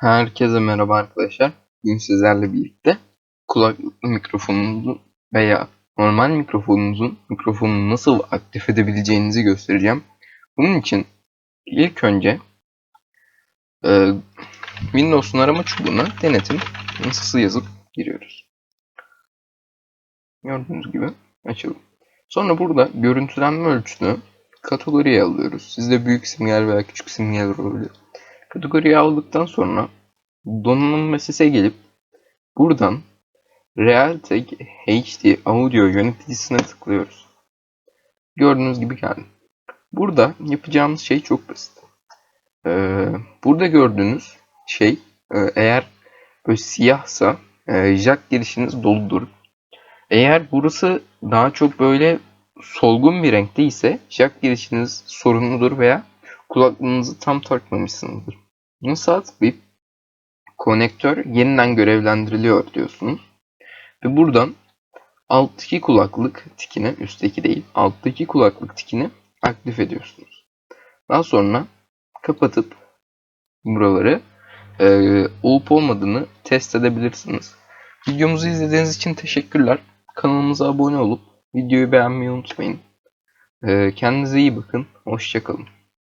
Herkese merhaba arkadaşlar. Bugün sizlerle birlikte kulaklık mikrofonunuzun veya normal mikrofonunuzun mikrofonunu nasıl aktif edebileceğinizi göstereceğim. Bunun için ilk önce e, Windows'un arama çubuğuna denetim nasıl yazıp giriyoruz. Gördüğünüz gibi açalım. Sonra burada görüntülenme ölçüsünü kategoriye alıyoruz. Sizde büyük simgeler veya küçük simgeler olabilir. Kategoriye aldıktan sonra donanım mesele gelip buradan Realtek HD Audio yöneticisine tıklıyoruz. Gördüğünüz gibi geldi. Burada yapacağımız şey çok basit. Ee, burada gördüğünüz şey e, eğer böyle siyahsa e, jack girişiniz doludur. Eğer burası daha çok böyle solgun bir renkte ise jack girişiniz sorunludur veya kulaklığınızı tam takmamışsınızdır. Bunu sağ tıklayıp konektör yeniden görevlendiriliyor diyorsunuz. Ve buradan alttaki kulaklık tikini, üstteki değil, alttaki kulaklık tikini aktif ediyorsunuz. Daha sonra kapatıp buraları e, olup olmadığını test edebilirsiniz. Videomuzu izlediğiniz için teşekkürler. Kanalımıza abone olup videoyu beğenmeyi unutmayın. E, kendinize iyi bakın. Hoşçakalın.